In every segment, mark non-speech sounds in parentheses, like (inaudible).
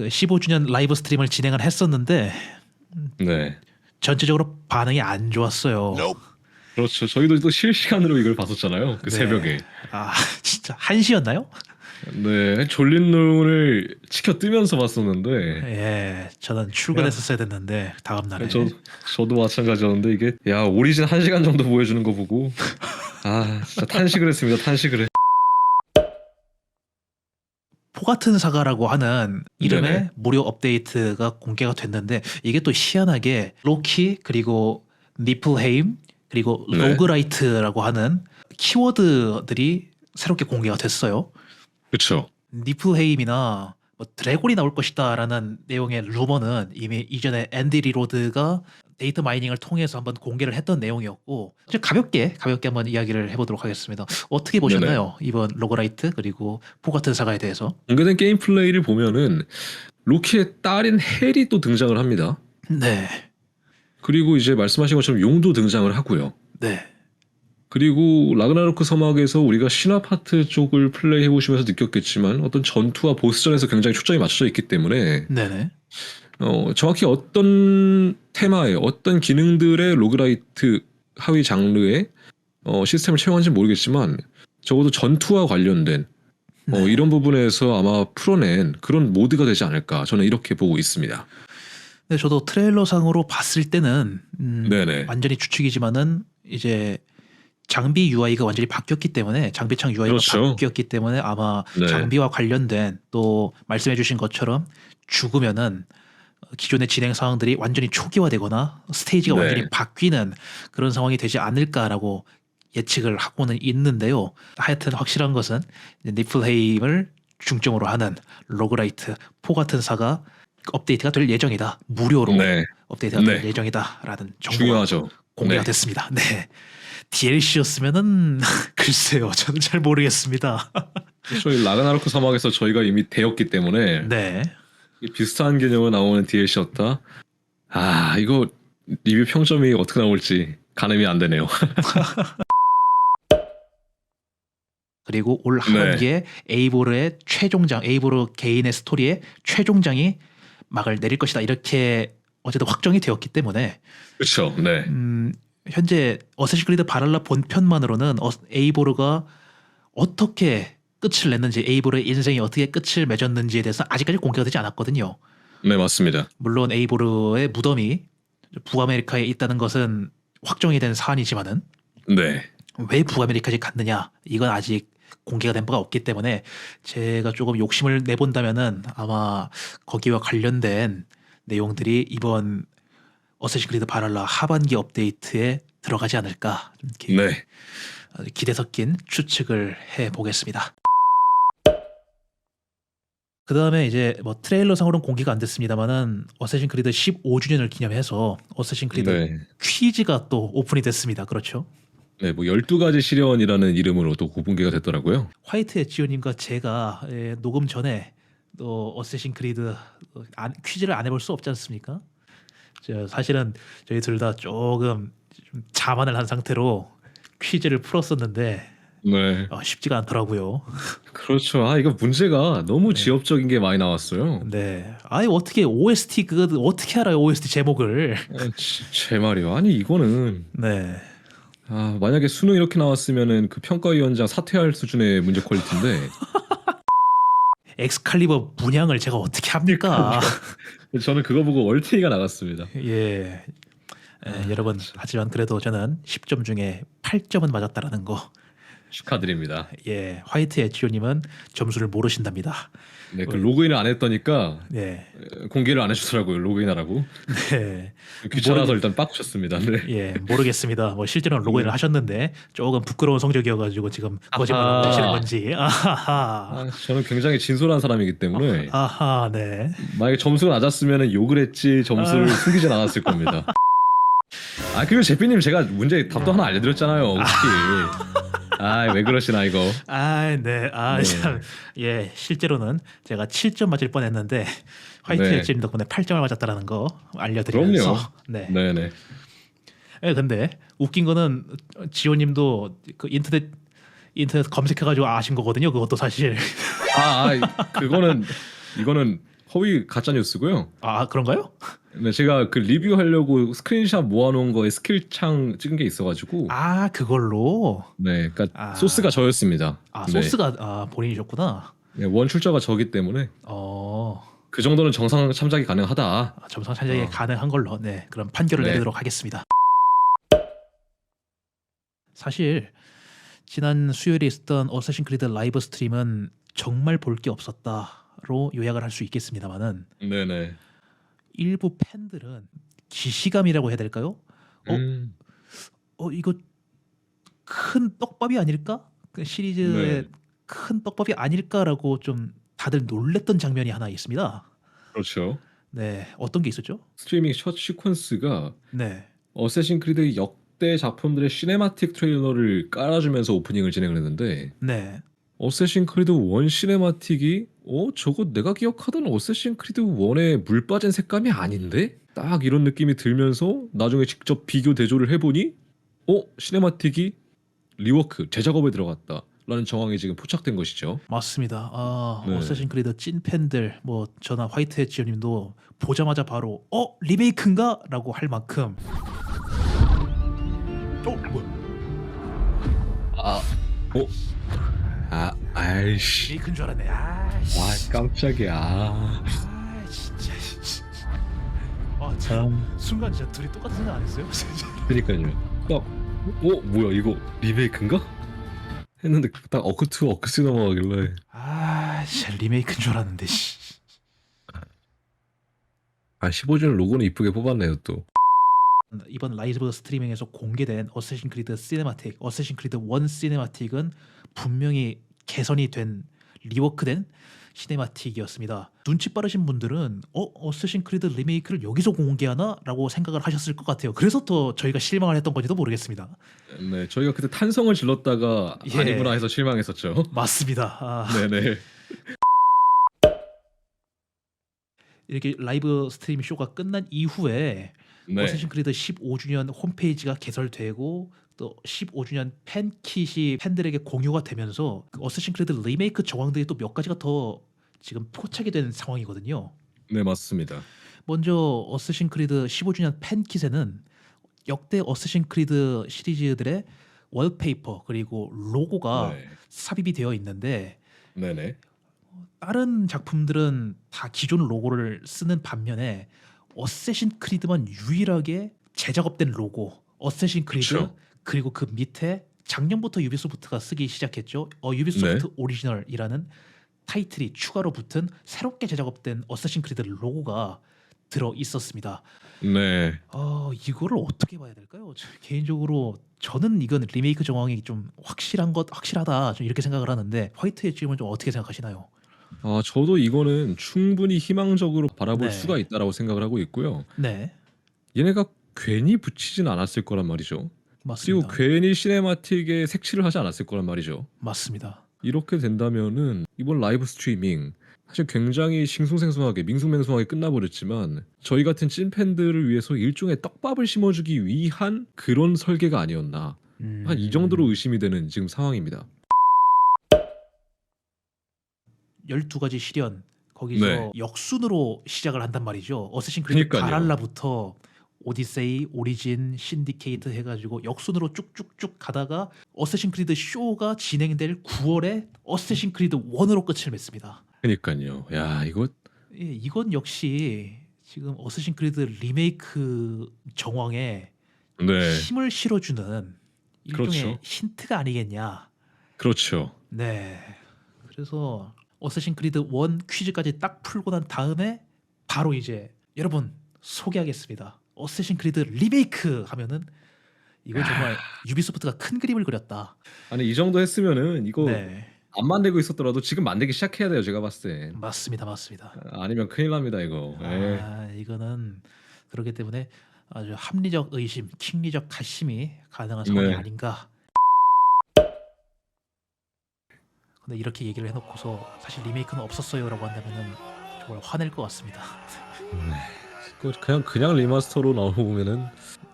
그 15주년 라이브 스트림을 진행을 했었는데 네. 전체적으로 반응이 안 좋았어요. 그렇죠. 저희도 또 실시간으로 이걸 봤었잖아요. 그 네. 새벽에. 아 (laughs) 진짜 한 시였나요? 네. 졸린 눈을 치켜 뜨면서 봤었는데 예, 저는 출근했었어야 됐는데 다음 날에 저 저도 마찬가지였는데 이게 야 오리진 한 시간 정도 보여주는 거 보고 아 진짜 탄식을 했습니다. 탄식을 해. 포 같은 사과라고 하는 이름의 네네. 무료 업데이트가 공개가 됐는데 이게 또 희한하게 로키 그리고 니플헤임 그리고 네. 로그라이트라고 하는 키워드들이 새롭게 공개가 됐어요. 그렇죠. 니플헤임이나 뭐 드래곤이 나올 것이다라는 내용의 루머는 이미 이전에 앤디 리로드가 데이터 마이닝을 통해서 한번 공개를 했던 내용이었고 좀 가볍게 가볍게 한번 이야기를 해보도록 하겠습니다. 어떻게 보셨나요? 이번 로그라이트 그리고 포 같은 사과에 대해서? 공개된 게임 플레이를 보면은 로키의 딸인 헬이 또 등장을 합니다. 네, 그리고 이제 말씀하신 것처럼 용도 등장을 하고요. 네, 그리고 라그나로크 서막에서 우리가 신화 파트 쪽을 플레이해 보시면서 느꼈겠지만 어떤 전투와 보스전에서 굉장히 초점이 맞춰져 있기 때문에 네네. 어, 정확히 어떤 테마의 어떤 기능들의 로그라이트 하위 장르의 어, 시스템을 채용한지 는 모르겠지만 적어도 전투와 관련된 어, 네. 이런 부분에서 아마 풀어낸 그런 모드가 되지 않을까 저는 이렇게 보고 있습니다. 근데 저도 트레일러상으로 봤을 때는 음. 완전히 추측이지만은 이제 장비 UI가 완전히 바뀌었기 때문에 장비창 UI가 그렇죠. 바뀌었기 때문에 아마 네. 장비와 관련된 또 말씀해주신 것처럼 죽으면은 기존의 진행 상황들이 완전히 초기화되거나 스테이지가 네. 완전히 바뀌는 그런 상황이 되지 않을까라고 예측을 하고는 있는데요. 하여튼 확실한 것은 니플헤임을 중점으로 하는 로그라이트 포 같은 사가 업데이트가 될 예정이다. 무료로 네, 업데이트가 될 네. 예정이다라는 정보가 중요하죠. 공개가 네. 됐습니다. 네. DLC였으면은 (laughs) 글쎄요, 저는 잘 모르겠습니다. 저희 라그나로크 서막에서 저희가 이미 되었기 때문에 네, 이 비슷한 개념으로 나오는 DLC였다. 아 이거 리뷰 평점이 어떻게 나올지 가늠이 안 되네요. (laughs) 그리고 올 네. 하반기에 에이보르의 최종장, 에이보르 개인의 스토리의 최종장이 막을 내릴 것이다. 이렇게 어쨌든 확정이 되었기 때문에 그렇죠. 네. 음, 현재 어쌔신 크리드 바랄라 본편만으로는 어, 에이보르가 어떻게 끝을 냈는지 에이보르의 인생이 어떻게 끝을 맺었는지에 대해서 아직까지 공개가 되지 않았거든요. 네 맞습니다. 물론 에이보르의 무덤이 북아메리카에 있다는 것은 확정이 된 사안이지만은 네. 왜 북아메리카에 갔느냐 이건 아직 공개가 된 바가 없기 때문에 제가 조금 욕심을 내본다면은 아마 거기와 관련된 내용들이 이번 어쌔신 크리드 바랄라 하반기 업데이트에 들어가지 않을까 네. 기대 섞인 추측을 해 보겠습니다. 그 다음에 이제 뭐 트레일러 상으로는 공개가 안 됐습니다만은 어쌔신 크리드 15주년을 기념해서 어쌔신 크리드 네. 퀴즈가 또 오픈이 됐습니다. 그렇죠? 네, 뭐 12가지 시련이라는 이름으로 또 공개가 됐더라고요. 화이트 엣지오님과 제가 예, 녹음 전에 또 어쌔신 크리드 어, 안- 퀴즈를 안 해볼 수 없지 않습니까? 저 사실은 저희 둘 다 조금 좀 자만을 한 상태로 퀴즈를 풀었었는데 네. 어, 쉽지가 않더라고요. (laughs) 그렇죠. 아, 이거 문제가 너무 지엽적인 게 많이 나왔어요. 네, 아니 어떻게 OST 그거 어떻게 알아요 OST 제목을? 아, 지- 제 말이요. 아니, 이거는 네, 아, 만약에 수능 이렇게 나왔으면은 그 평가위원장 사퇴할 수준의 문제 퀄리티인데 (laughs) 엑스칼리버 문양을 제가 어떻게 합니까? 저는 그거 보고 얼티가 나갔습니다. 예. 예, 여러분 하지만 그래도 저는 10점 중에 8점은 맞았다라는 거. 축하드립니다. 예, 화이트 엣지오님은 점수를 모르신답니다. 네, 그 로그인을 안 했더니까 네, 에, 공개를 안 해주더라고요. 로그인하라고 네, 귀찮아서 일단 빡쳤습니다. 네. 예, 모르겠습니다. 뭐 실제로는 로그인을 하셨는데 조금 부끄러운 성적이어가지고 지금 거짓말을 아하. 하시는 건지. 아하하. 아, 저는 굉장히 진솔한 사람이기 때문에 아하, 네. 만약에 점수가 낮았으면 욕을 했지 점수를 아. 숨기진 않았을 겁니다. (laughs) 아 그리고 제피님 제가 문제 답도 하나 알려드렸잖아요. (laughs) 혹시 아 왜 그러시나 이거. 아, 네. 아, 네. 참. 예, 실제로는 제가 7점 맞을 뻔했는데 화이트 네. 엣지님 덕분에 8점을 맞았다라는 거 알려드리면서. 그럼요. (laughs) 네. 네네. 예, 근데 웃긴 거는 지호님도 그 인터넷 인터넷 검색해가지고 아신 거거든요. 그것도 사실. 아, 아 그거는 이거는 허위 가짜 뉴스고요. 아 그런가요? 네, 제가 그 리뷰하려고 스크린샷 모아놓은 거에 스킬창 찍은 게 있어가지고 아 그걸로 네, 그러니까 아. 소스가 저였습니다. 아 네. 소스가 아, 본인이셨구나. 네, 원 출처가 저기 때문에 어 그 정도는 정상 참작이 가능하다. 아, 점성 찬작이 어. 가능한 걸로 네 그럼 판결을 네. 내리도록 하겠습니다. 사실 지난 수요일에 있었던 어쌔신 크리드 라이브 스트림은 정말 볼 게 없었다 로 요약을 할 수 있겠습니다만은 네네. 일부 팬들은 기시감이라고 해야 될까요? 어? 음, 어 이거 큰 떡밥이 아닐까? 그 시리즈의 네. 큰 떡밥이 아닐까라고 좀 다들 놀랬던 장면이 하나 있습니다. 그렇죠. 네, 어떤 게 있었죠? 스트리밍 첫 시퀀스가 네, 어쌔신 크리드 역대 작품들의 시네마틱 트레일러를 깔아주면서 오프닝을 진행을 했는데 네, 어쌔신 크리드 1 시네마틱이 어 저거 내가 기억하던 어쌔신 크리드 1의 물 빠진 색감이 아닌데 딱 이런 느낌이 들면서 나중에 직접 비교 대조를 해보니 어 시네마틱이 리워크 재작업에 들어갔다 라는 정황이 지금 포착된 것이죠. 맞습니다. 아, 네. 어쌔신 크리드 찐 팬들 뭐 저나 화이트 해치님도 보자마자 바로 어 리메이크인가라고 할 만큼. 어 뭐야? 아, 어, 아, 아이씨, 리메이크인 줄 알았네. 아, 씨. 깜짝이야. 아, 진짜. 씨. 아, 참. 순간 진짜 둘이 똑같은 생각 안 했어요? (laughs) 그러니까요. 딱, 어, 뭐야 이거 리메이크인가? 했는데 딱 어크 투 어크스 넘어가길래 아, 진짜 리메이크인 줄 알았는데. 씨. 아 15주년 로고는 이쁘게 뽑았네요 또. 이번 라이브 스트리밍에서 공개된 어쌔신 크리드 시네마틱, 어쌔신 크리드 1 시네마틱은 분명히 개선이 된 리워크된 시네마틱이었습니다. 눈치 빠르신 분들은 어 어쌔신 크리드 리메이크를 여기서 공개하나라고 생각을 하셨을 것 같아요. 그래서 더 저희가 실망을 했던 건지도 모르겠습니다. 네, 저희가 그때 탄성을 질렀다가 예. 아니구나 해서 실망했었죠. 맞습니다. 아, 네네. 이렇게 라이브 스트리밍 쇼가 끝난 이후에 네. 어쌔신 크리드 15주년 홈페이지가 개설되고 또 15주년 팬킷이 팬들에게 공유가 되면서 그 어쌔신 크리드 리메이크 정황들이 또 몇 가지가 더 지금 포착이 된 상황이거든요. 네 맞습니다. 먼저 어쌔신 크리드 15주년 팬킷에는 역대 어쌔신 크리드 시리즈들의 월페이퍼 그리고 로고가 네. 삽입이 되어 있는데 네네. 다른 작품들은 다 기존 로고를 쓰는 반면에 어쌔신 크리드만 유일하게 재작업된 로고 어쌔신 크리드 그쵸. 그리고 그 밑에 작년부터 유비소프트가 쓰기 시작했죠. 어 유비소프트 네. 오리지널이라는 타이틀이 추가로 붙은 새롭게 제작업된 어쌔신 크리드 로고가 들어 있었습니다. 네. 아 이거를 어떻게 봐야 될까요? 저 개인적으로 저는 이건 리메이크 정황이 좀 확실한 것 확실하다 좀 이렇게 생각을 하는데 화이트의 지금은 좀 어떻게 생각하시나요? 아 저도 이거는 충분히 희망적으로 바라볼 네. 수가 있다라고 생각을 하고 있고요. 네 얘네가 괜히 붙이진 않았을 거란 말이죠. 그리고 맞습니다. 괜히 시네마틱에 색칠을 하지 않았을 거란 말이죠. 맞습니다. 이렇게 된다면은 이번 라이브 스트리밍 사실 굉장히 싱숭생숭하게 밍숭맹숭하게 끝나버렸지만 저희 같은 찐팬들을 위해서 일종의 떡밥을 심어주기 위한 그런 설계가 아니었나 음. 한이 정도로 의심이 되는 지금 상황입니다. 12가지 시련 거기서 네. 역순으로 시작을 한단 말이죠. 어쌔신 크리드. 가랄라부터 오디세이, 오리진, 신디케이트 해가지고 역순으로 쭉쭉쭉 가다가 어쌔신 크리드 쇼가 진행될 9월에 어쌔신 크리드 1으로 끝을 맺습니다. 그러니까요. 야 이거 예, 이건 역시 지금 어쌔신 크리드 리메이크 정황에 네 힘을 실어주는 일종의 그렇죠. 힌트가 아니겠냐. 그렇죠. 네. 그래서 어쌔신 크리드 1 퀴즈까지 딱 풀고 난 다음에 바로 이제 여러분 소개하겠습니다. 어쌔신 크리드 리메이크 하면은 이건 정말 유비소프트가 큰 그림을 그렸다. 아니 이 정도 했으면은 이거 네. 안 만들고 있었더라도 지금 만들기 시작해야 돼요. 제가 봤을 때 맞습니다. 맞습니다. 아니면 큰일 납니다 이거. 예. 아, 이거는 그렇기 때문에 아주 합리적 의심, 킹리적 가심이 가능한 상황이 네. 아닌가. 근데 이렇게 얘기를 해놓고서 사실 리메이크는 없었어요라고 한다면은 정말 화낼 것 같습니다. 그거 그냥 그냥 리마스터로 나오면은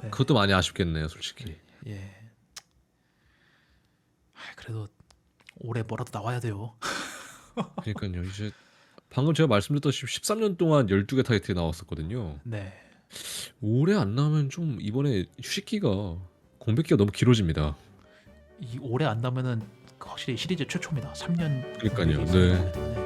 네. 그것도 많이 아쉽겠네요, 솔직히. 예. 아, 그래도 올해 뭐라도 나와야 돼요. (laughs) 그러니까요. 이제 방금 제가 말씀드렸다시피 13년 동안 12개 타이틀이 나왔었거든요. 네. 올해 안 나오면 좀 이번에 휴식기가 공백기가 너무 길어집니다. 이 올해 안 나면은 확실히 시리즈 최초입니다. 3년 그러니까요. 네. 때문에.